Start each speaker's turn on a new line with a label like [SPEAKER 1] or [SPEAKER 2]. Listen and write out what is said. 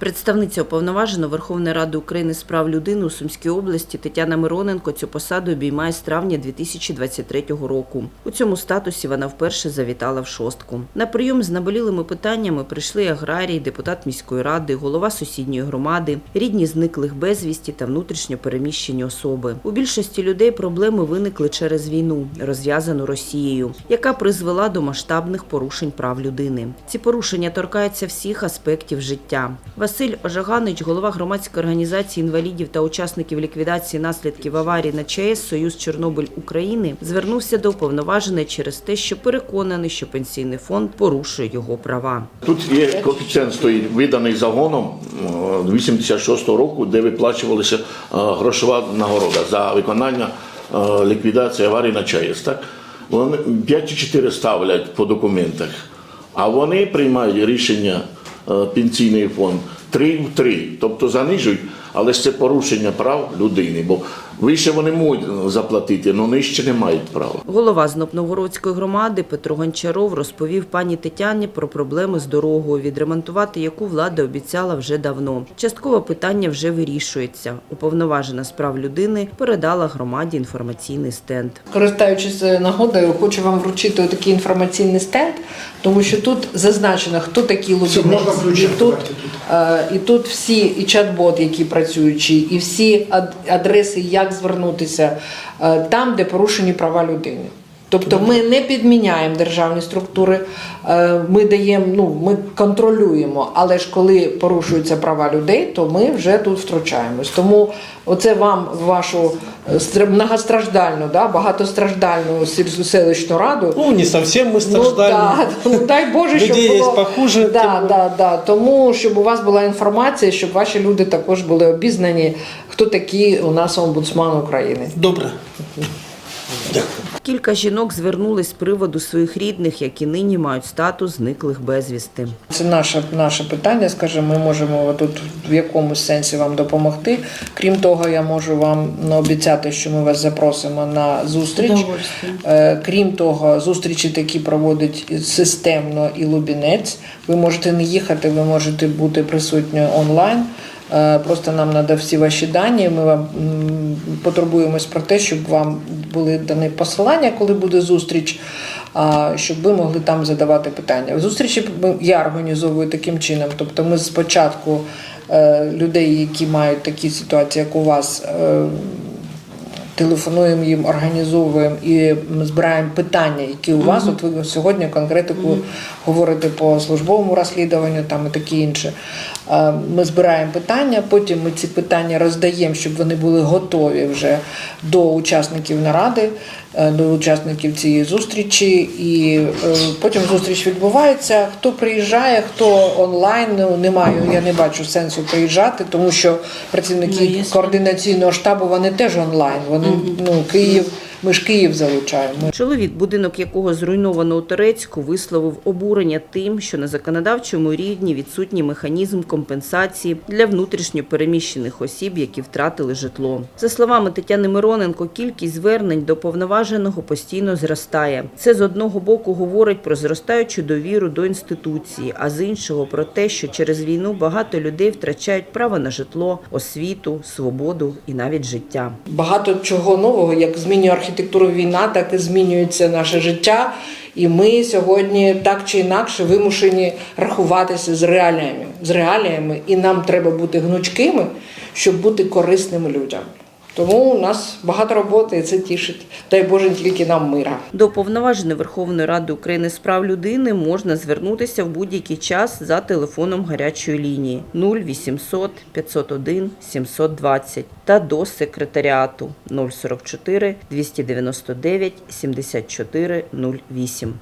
[SPEAKER 1] Представниця уповноваженого Верховної Ради України з прав людини у Сумській області Тетяна Мироненко цю посаду обіймає з травня 2023 року. У цьому статусі вона вперше завітала в шостку. На прийом з наболілими питаннями прийшли аграрій, депутат міської ради, голова сусідньої громади, рідні зниклих безвісті та внутрішньо переміщені особи. У більшості людей проблеми виникли через війну, розв'язану Росією, яка призвела до масштабних порушень прав людини. Ці порушення торкаються всіх аспектів життя. Василь Ожаганич, голова громадської організації інвалідів та учасників ліквідації наслідків аварії на ЧАЕС Союз Чорнобиль України, звернувся до уповноваженої через те, що переконаний, що пенсійний фонд порушує його права.
[SPEAKER 2] Тут є коефіцієнт стоїть, виданий загоном е, 86-го року, де виплачувалася е, грошова нагорода за виконання е, ліквідації аварії на ЧАЕС. Так? Вони 5,4 ставлять по документах, а вони приймають рішення е, пенсійний фонд 3 в 3, тобто занижують, але ж це порушення прав людини, бо вище вони можуть заплатити, але нижче не мають права.
[SPEAKER 1] Голова Знопновгородської громади Петро Гончаров розповів пані Тетяні про проблеми з дорогою, відремонтувати яку влада обіцяла вже давно. Частково питання вже вирішується. Уповноважена з прав людини передала громаді інформаційний стенд.
[SPEAKER 3] Користуючись е, нагодою, хочу вам вручити такий інформаційний стенд, тому що тут зазначено, хто такі лобінець. І тут, е, і тут всі, і чат-бот, які працюючі, і всі ад- адреси, як звернутися е, там, де порушені права людини. Тобто ми не підміняємо державні структури, е, ми даємо, ну ми контролюємо, але ж коли порушуються права людей, то ми вже тут втручаємось. Тому оце вам в вашу е, многостраждальну, да, багатостраждальну селищну раду.
[SPEAKER 4] Ну, не совсем мы страждали.
[SPEAKER 3] Ну, да, ну, дай Боже, щоб
[SPEAKER 4] Людей є
[SPEAKER 3] було...
[SPEAKER 4] похуже,
[SPEAKER 3] Да,
[SPEAKER 4] тим-
[SPEAKER 3] да, да. Тому, щоб у вас була інформація, щоб ваші люди також були обізнані, хто такий у нас омбудсман України.
[SPEAKER 4] Добре.
[SPEAKER 1] Кілька жінок звернулись з приводу своїх рідних, які нині мають статус зниклих безвісти.
[SPEAKER 3] Це наше, наше питання, скажімо, ми можемо тут в якомусь сенсі вам допомогти. Крім того, я можу вам ну, обіцяти, що ми вас запросимо на зустріч. Е, Крім того, зустрічі такі проводить системно і Лубінець. Ви можете не їхати, ви можете бути присутні онлайн. Е, Просто нам треба всі ваші дані. Ми вам потребуємось про те, щоб вам були дані посилання, коли буде зустріч, щоб ви могли там задавати питання. Зустрічі я організовую таким чином. Тобто, ми спочатку е, людей, які мають такі ситуації, як у вас. Телефонуємо їм, організовуємо і збираємо питання, які у вас. От ви сьогодні конкретику говорите по службовому розслідуванню, там і таке інше. Е, Ми збираємо питання, потім ми ці питання роздаємо, щоб вони були готові вже до учасників наради, е, до учасників цієї зустрічі. І е, потім зустріч відбувається. Хто приїжджає, хто онлайн. Ну немає, я не бачу сенсу приїжджати, тому що працівники координаційного штабу вони теж онлайн. Вони ну Київ. Ми ж Київ залучаємо.
[SPEAKER 1] Чоловік, будинок якого зруйновано у Турецьку, висловив обурення тим, що на законодавчому рівні відсутній механізм компенсації для внутрішньо переміщених осіб, які втратили житло. За словами Тетяни Мироненко, кількість звернень до повноваженого постійно зростає. Це з одного боку говорить про зростаючу довіру до інституції, а з іншого про те, що через війну багато людей втрачають право на житло, освіту, свободу і навіть життя.
[SPEAKER 3] Багато чого нового, як змінює архітектуру війна, так і змінюється наше життя. І ми сьогодні так чи інакше вимушені рахуватися з реаліями. З реаліями, і нам треба бути гнучкими, щоб бути корисними людям. Тому у нас багато роботи, і це тішить. Дай Боже тільки нам мира.
[SPEAKER 1] До повноваженої Верховної Ради України з прав людини можна звернутися в будь-який час за телефоном гарячої лінії 0800 501 720 та до секретаріату 044 299 74 08.